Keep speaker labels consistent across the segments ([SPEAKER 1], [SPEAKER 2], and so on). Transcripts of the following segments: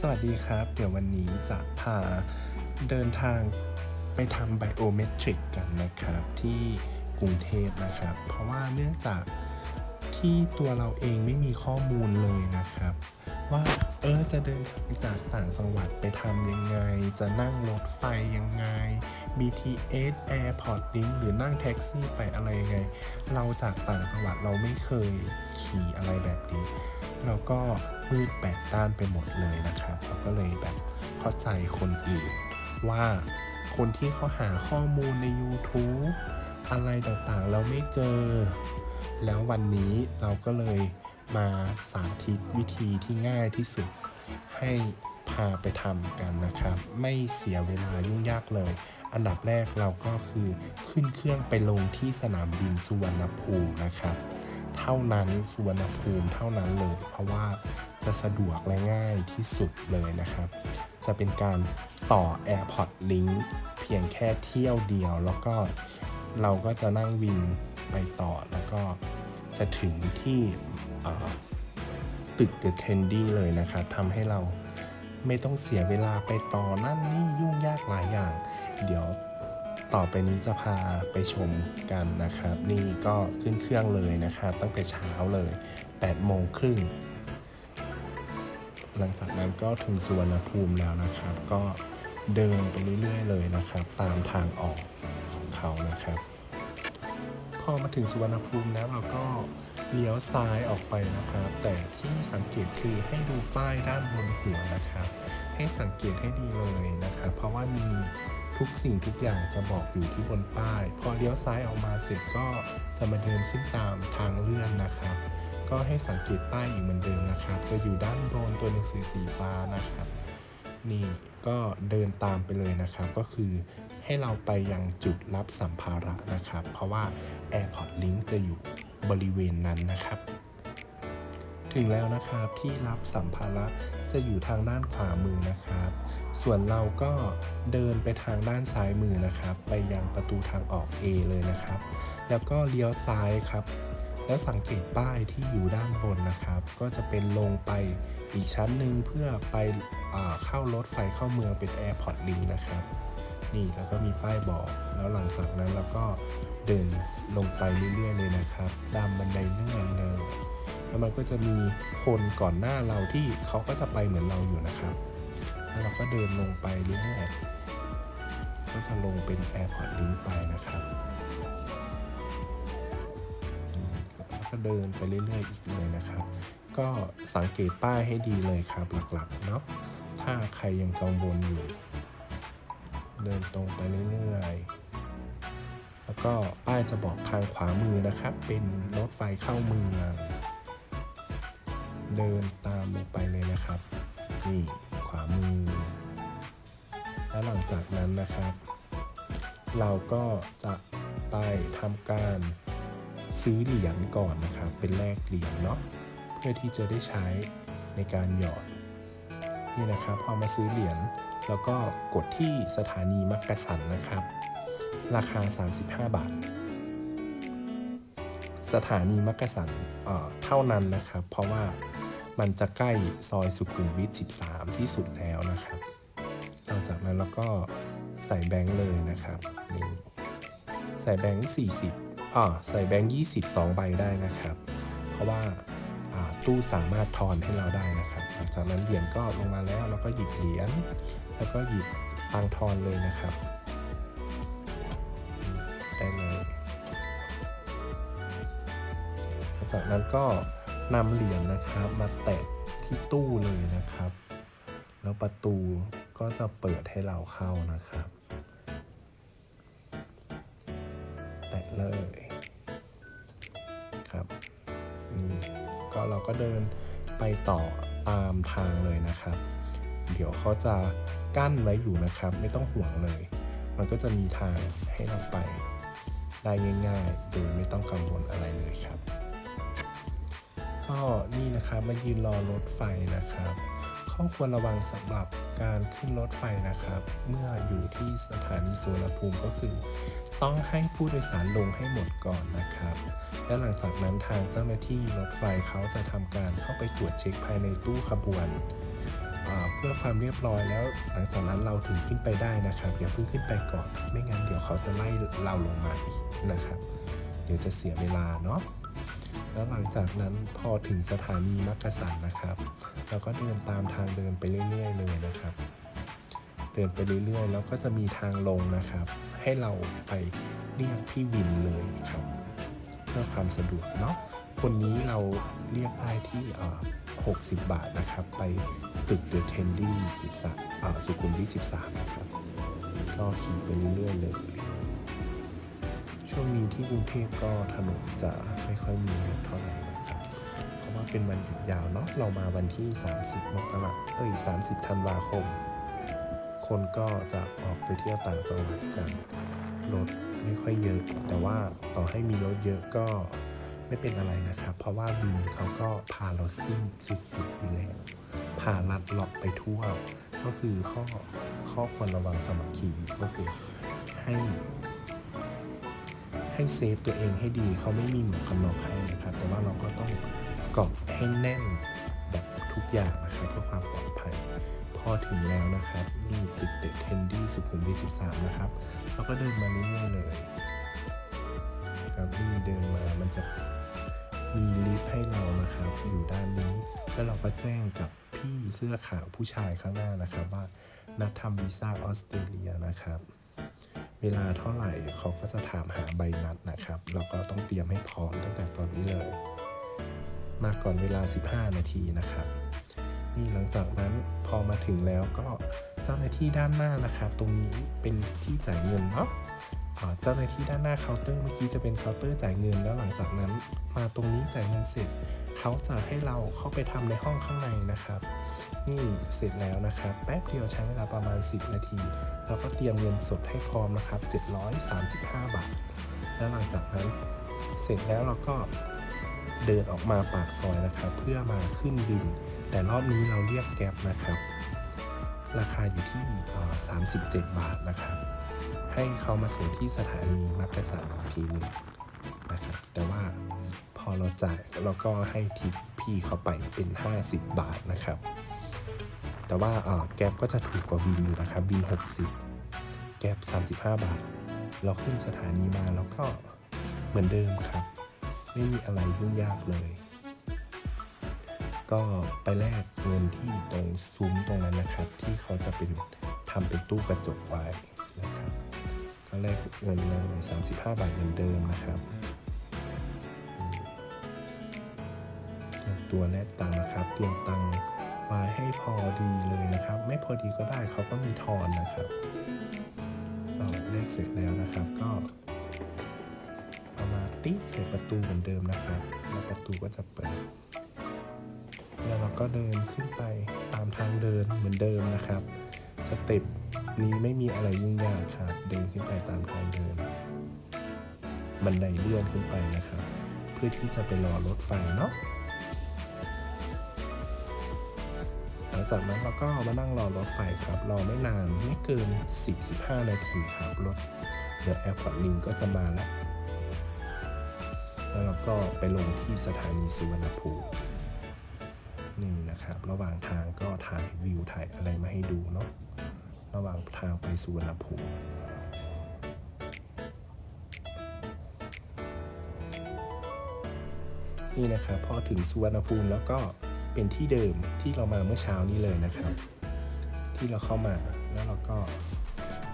[SPEAKER 1] สวัสดีครับ เดี๋ยววันนี้จะพาเดินทางไปทำไบโอเมตริกกันนะครับ ที่กรุงเทพนะครับ เพราะว่าเนื่องจากที่ตัวเราเองไม่มีข้อมูลเลยนะครับ ว่าเออจะเดินทางจากต่างจังหวัดไปทำยังไง จะนั่งรถไฟยังไง BTS Airport Link หรือนั่งแท็กซี่ไปอะไรยังไง เราจากต่างจังหวัดเราไม่เคยขี่อะไรแบบนี้ เราก็มืดแปดด้านไปหมดเลยนะครับเราก็เลยแบบเข้าใจคนอื่น ว่าคนที่เขาหาข้อมูลใน YouTube อะไรต่างๆ เราไม่เจอ แล้ววันนี้เราก็เลยมาสาธิตวิธีที่ง่ายที่สุด ให้พาไปทำกันนะครับ ไม่เสียเวลายุ่งยากเลย อันดับแรกเราก็คือขึ้นเครื่องไปลงที่สนามบินสุวรรณภูมินะครับ เท่านั้นสุวรรณภูมิเท่านั้นเลย เพราะว่าจะสะดวกและง่ายที่สุดเลยนะครับ จะเป็นการต่อ AirPod Link เพียงแค่เที่ยวเดียว แล้วก็เราก็จะนั่งวินไปต่อแล้วก็จะถึงที่ตึกเดอะเคนดี้เลยนะครับทำให้เราไม่ต้องเสียเวลาไปต่อนั่นนี่ยุ่งยากหลายอย่าง เดี๋ยว ต่อไปนี้จะพาไปชมกันนะครับ นี่ก็ขึ้นเครื่องเลยนะครับ ตั้งแต่เช้าเลย8โมงครึ่งหลังจากนั้นก็ถึงสุวรรณภูมิแล้วนะครับ ก็เดินไปเรื่อยๆเลยนะครับ ตามทางออกของเขานะครับพอมาถึงสุวรรณภูมิแล้วเราก็เลี้ยวซ้ายออกไปนะครับ แต่ที่สังเกตคือให้ดูป้ายด้านบนหัวนะครับ ให้สังเกตให้ดีเลยนะครับ เพราะว่ามี ทุกสิ่งทุกอย่างจะบอกอยู่ที่บนป้าย พอเลี้ยวซ้ายออกมาเสร็จก็จะมาเดินขึ้นตามทางเลื่อนนะครับ ก็ให้สังเกตป้ายอีกเหมือนเดิมนะครับ จะอยู่ด้านบนตัวหนังสือสีฟ้านะครับ นี่ก็เดินตามไปเลยนะครับ ก็คือให้เราไปยังจุดรับสัมภาระนะครับ เพราะว่า AirPod Link จะอยู่บริเวณนั้นนะครับ ถึงแล้วนะครับที่รับสัมภาระจะอยู่ทางด้านขวามือนะครับ ส่วนเราก็เดินไปทางด้านซ้ายมือนะครับ ไปยังประตูทางออก A เลยนะครับ แล้วก็เลี้ยวซ้ายครับ แล้วสังเกตป้ายที่อยู่ด้านบนนะครับ ก็จะเป็นลงไปอีกชั้นหนึ่งเพื่อไปอเข้ารถไฟเข้าเมืองเป็น Airport Link นะครับ นี่แล้วก็มีป้ายบอก แล้วหลังจากนั้นเราก็เดินลงไปเรื่อยๆเลยนะครับตามบันไดเลื่อนเลยแล้วมันก็จะมีคนก่อนหน้าเราที่เขาก็จะไปเหมือนเราอยู่นะครับ แล้วเราก็เดินลงไปเรื่อยๆก็จะลงเป็น Airport Link ไปนะครับแล้วก็เดินไปเรื่อยๆอีกเลยนะครับ ก็สังเกตป้ายให้ดีเลยครับหลักๆเนาะถ้าใครยังกังวลอยู่ เดินตรงไปเรื่อยๆแล้วก็ป้ายจะบอกทางขวามือนะครับ เป็นรถไฟเข้าเมืองเดินตามลงไปเลยนะครับนี่ามือ แล้วหลังจากนั้นนะครับ เราก็จะไปทำการซื้อเหรียญก่อนนะครับ เป็นแลกเหรียญเนาะเพื่อที่จะได้ใช้ในการหยอดนี่นะครับพอมาซื้อเหรียญแล้วก็กดที่สถานีมักกะสันนะครับ ราคา 35 บาท สถานีมักกะสันเท่านั้นนะครับ เพราะว่า มันจะใกล้ซอยสุขุมวิท 13 ที่สุดแล้วนะครับหลังจากนั้นเราก็ใส่แบงค์เลยนะครับนี่ใส่แบงค์40อ่าใส่แบงค์20 2ใบได้นะครับ เพราะว่าตู้สามารถทอนให้เราได้นะครับ หลังจากนั้นเหรียญก็ลงมาแล้วเราก็หยิบเหรียญแล้วก็หยิบตังทอนเลยนะครับ ได้เลยหลังจากนั้นก็ นำเหรียญนะครับมาแตะที่ตู้เลยนะครับ แล้วประตูก็จะเปิดให้เราเข้านะครับ แตะเลยครับนี่ก็เราก็เดินไปต่อตามทางเลยนะครับ เดี๋ยวเขาจะกั้นไว้อยู่นะครับ ไม่ต้องห่วงเลย มันก็จะมีทางให้เราไปได้ง่ายๆ โดยไม่ นี่นะครับมายืนรอรถไฟนะครับ ข้อควรระวังสำหรับการขึ้นรถไฟนะครับ เมื่ออยู่ที่สถานีสุวรรณภูมิก็คือ ต้องให้ผู้โดยสารลงให้หมดก่อนนะครับ และหลังจากนั้นทางเจ้าหน้าที่รถไฟเขาจะทำการเข้าไปตรวจเช็คภายในตู้ขบวนเอ่อเพื่อความเรียบร้อยแล้ว หลังจากนั้นเราถึงขึ้นไปได้นะครับอย่าเพิ่งขึ้นไปก่อน ไม่งั้นเดี๋ยวเขาจะไล่เราลงมาอีกนะครับ เดี๋ยวจะเสียเวลาเนาะ แล้วหลังจากนั้นพอถึงสถานีมักกะสันนะครับ เราก็เดินตามทางเดินไปเรื่อยๆ เลยนะครับ เดินไปเรื่อยๆ แล้วก็จะมีทางลงนะครับ ให้เราไปเรียกพี่วินเลยครับ เพื่อความสะดวกเนาะคนนี้เราเรียกได้ที่60 บาทนะครับ ไปตึกเดอะเทนดี้13อ่าสุขุมวิท13นะครับ ก็ขี่ไปเรื่อยๆเลย ช่วงนี้ที่กรุงเทพก็ถนนจะไม่ค่อยมีรถเท่าไหร่นะครับ เพราะว่าเป็นวันหยุดยาวเนาะ เรามาวันที่ 30 มกราเอ้ย 30 ธันวาคม คนก็จะออกไปเที่ยวต่างจังหวัดกัน รถไม่ค่อยเยอะ แต่ว่าต่อให้มีรถเยอะก็ไม่เป็นอะไรนะครับ เพราะว่าบินเขาก็พาเราซิ่งสุดๆอยู่แล้ว พาลัดเลาะไปทั่ว ก็คือข้อข้อควรระวังสมัครขี่ก็คือให้ ให้เซฟตัวเองให้ดีเขาไม่มีหมวกกันน็อกให้นะครับ แต่ว่าเราก็ต้องเกาะให้แน่นแบบทุกอย่างนะครับเพื่อความปลอดภัย พอถึงแล้วนะครับ นี่ตึกเดเทนดี้สุขุมวิท13 นะครับเราก็เดินมาเรื่อยๆเลยครับนี่เดินมามันจะมีลิฟต์ให้เรานะครับ อยู่ด้านนี้ แล้วเราก็แจ้งกับพี่เสื้อขาวผู้ชายข้างหน้านะครับว่านัดทำวีซ่าออสเตรเลียนะครับ เวลาเท่าไหร่เขาก็จะถามหาใบนัดนะครับเราก็ต้องเตรียมให้พร้อมตั้งแต่ตอนนี้เลย มาก่อนเวลา 15 นาทีนะครับนี่หลังจากนั้นพอมาถึงแล้วก็เจ้าหน้าที่ด้านหน้านะครับ ตรงนี้เป็นที่จ่ายเงินเนาะเจ้าหน้าที่ด้านหน้าเคาน์เตอร์เมื่อกี้จะเป็นเคาน์เตอร์จ่ายเงินแล้วหลังจากนั้น มาตรงนี้จ่ายเงินเสร็จ เขาจะให้เราเข้าไปทำในห้องข้างในนะครับ นี่เสร็จแล้วนะครับ แป๊บเดียวใช้เวลาประมาณ 10 นาทีเราก็เตรียมเงินสดให้พร้อมนะครับ 735 บาท แล้วหลังจากนั้นเสร็จแล้วเราก็เดินออกมาปากซอยนะครับ เพื่อมาขึ้นบิน แต่รอบนี้เราเรียกแก๊ปนะครับ ราคาอยู่ที่ 37 บาทนะครับ ให้เขามาส่งที่สถานีมักกะสันอีกทีหนึ่งนะครับแต่ว่าพอเราจ่ายเราก็ให้ทิปพี่เขาไปเป็น 50 บาทนะครับ แต่ว่าแก๊ปก็จะถูกกว่าบินอยู่นะครับบิน60 แก๊ป35 บาท เราขึ้นสถานีมาแล้วก็เหมือนเดิมครับ ไม่มีอะไรยุ่งยากเลย ก็ไปแลกเงินที่ตรงซุ้มตรงนั้นนะครับ ที่เขาจะเป็นทำเป็นตู้กระจกไว้นะครับ ก็แลกเงินเลย35 บาทเหมือนเดิมนะครับตัวแลกตังค์นะครับ เตรียมตังค์ ไว้ให้พอดีเลยนะครับ ไม่พอดีก็ได้เขาก็มีทอนนะครับก็แลกเสร็จแล้วนะครับก็เอามาติดใส่ประตูเหมือนเดิมนะครับ แล้วประตูก็จะเปิด แล้วเราก็เดินขึ้นไปตามทางเดินเหมือนเดิมนะครับสเต็ปนี้ไม่มีอะไรยุ่งยากครับ เดินขึ้นไปตามทางเดินบันไดเลื่อนขึ้นไปนะครับ เพื่อที่จะไปรอรถไฟเนาะ จากนั้นเราก็มานั่งรอรถไฟครับรอไม่นานไม่เกิน 10-15 นาทีครับรถเดี๋ยวแอร์พอร์ตลิงก็จะมาแล้วแล้วเราก็ไปลงที่สถานีสุวรรณภูมินี่นะครับ ระหว่างทางก็ถ่ายวิวถ่ายอะไรมาให้ดูเนาะระหว่างทางไปสุวรรณภูมินี่นะครับพอถึงสุวรรณภูมิแล้วก็ เป็นที่เดิมที่เรามาเมื่อเช้านี้เลยนะครับ ที่เราเข้ามาแล้วเราก็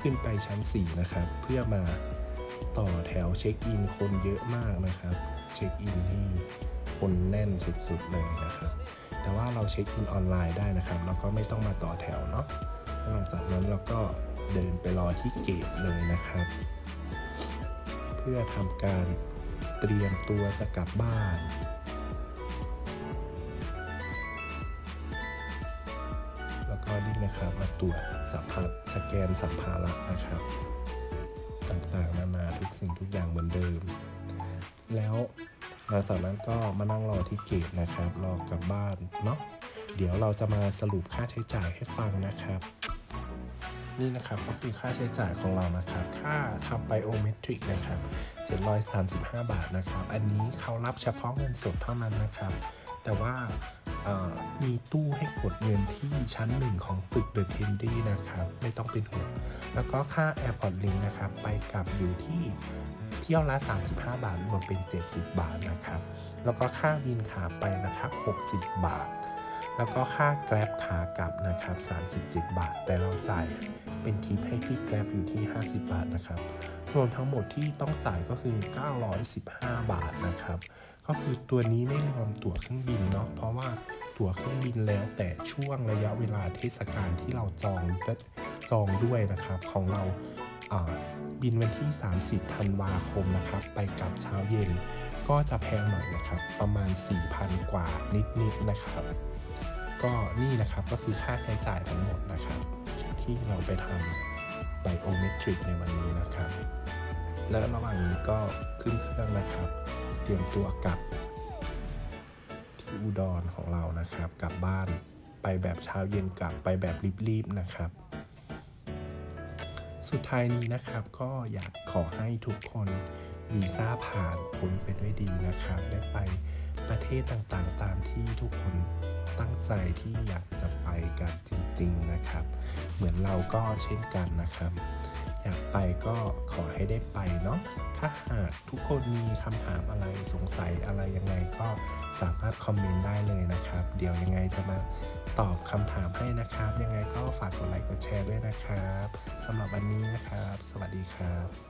[SPEAKER 1] ขึ้นไปชั้น 4 นะครับ เพื่อมาต่อแถวเช็คอินคนเยอะมากนะครับ เช็คอินที่คนแน่นสุดๆเลยนะครับ แต่ว่าเราเช็คอินออนไลน์ได้นะครับ เราก็ไม่ต้องมาต่อแถวเนาะหลังจากนั้นเราก็เดินไปรอที่เกตเลยนะครับ เพื่อทำการเตรียมตัวจะกลับบ้าน แล้วก็นี่นะครับ มาตรวจสัมภาระสแกนสัมภาระนะครับ ต่างๆนานาทุกสิ่งทุกอย่างเหมือนเดิม แล้วหลังจากนั้นก็มานั่งรอที่เกตนะครับ รอกลับบ้านเนาะเดี๋ยวเราจะมาสรุปค่าใช้จ่ายให้ฟังนะครับ นี่นะครับก็คือค่าใช้จ่ายของเรานะครับ ค่าทำไบโอเมตริกนะครับ 735 บาทนะครับ อันนี้เขารับเฉพาะเงินสดเท่านั้นนะครับ แต่ว่า มีตู้ให้กดเงินที่ชั้นหนึ่งของตึกเดอะเทนดี้นะครับ ไม่ต้องเป็นห่วงแล้วก็ค่า Airport Link นะครับ ไปกลับอยู่ที่เที่ยวละ 35 บาท รวมเป็น 70 บาทนะครับ แล้วก็ค่าวินขาไปนะครับ 60 บาท แล้วก็ค่าแกร็บขากลับนะครับ 37 บาท แต่เราจ่ายเป็นทิปให้ที่แกร็บอยู่ที่ 50 บาทนะครับ รวมทั้งหมดที่ต้องจ่ายก็คือ 915 บาทนะครับ ก็คือตัวนี้ไม่รวมตั๋วเครื่องบินเนาะเพราะว่าตั๋วเครื่องบินแล้วแต่ช่วงระยะเวลาเทศกาลที่เราจองจองด้วยนะครับ ของเราบินวันที่ 30ธันวาคมนะครับ ไปกลับเช้าเย็น ก็จะแพงหน่อยนะครับ ประมาณ 4,000 กว่านิดๆนะครับ ก็นี่นะครับก็คือค่าใช้จ่ายทั้งหมดนะครับ ที่เราไปทำไบโอเมตริกในวันนี้นะครับ แล้วระหว่างนี้ก็ขึ้นเครื่องนะครับ เตรียมตัวกลับที่อุดรของเรานะครับ กลับบ้านไปแบบเช้าเย็นกลับไปแบบรีบๆนะครับ สุดท้ายนี้นะครับก็อยากขอให้ทุกคนวีซ่าผ่านพ้นไปด้วยดีนะครับได้ไปประเทศต่างๆ ตามที่ทุกคนตั้งใจที่อยากจะไปกันจริง ๆนะครับ เหมือนเราก็เช่นกันนะครับ อยากไปก็ขอให้ได้ไปเนาะถ้าหากทุกคนมีคำถามอะไรสงสัยอะไรยังไงก็สามารถคอมเมนต์ได้เลยนะครับ เดี๋ยวยังไงจะมาตอบคำถามให้นะครับ ยังไงก็ฝากกดไลค์กดแชร์ด้วยนะครับสำหรับวันนี้นะครับ สวัสดีครับ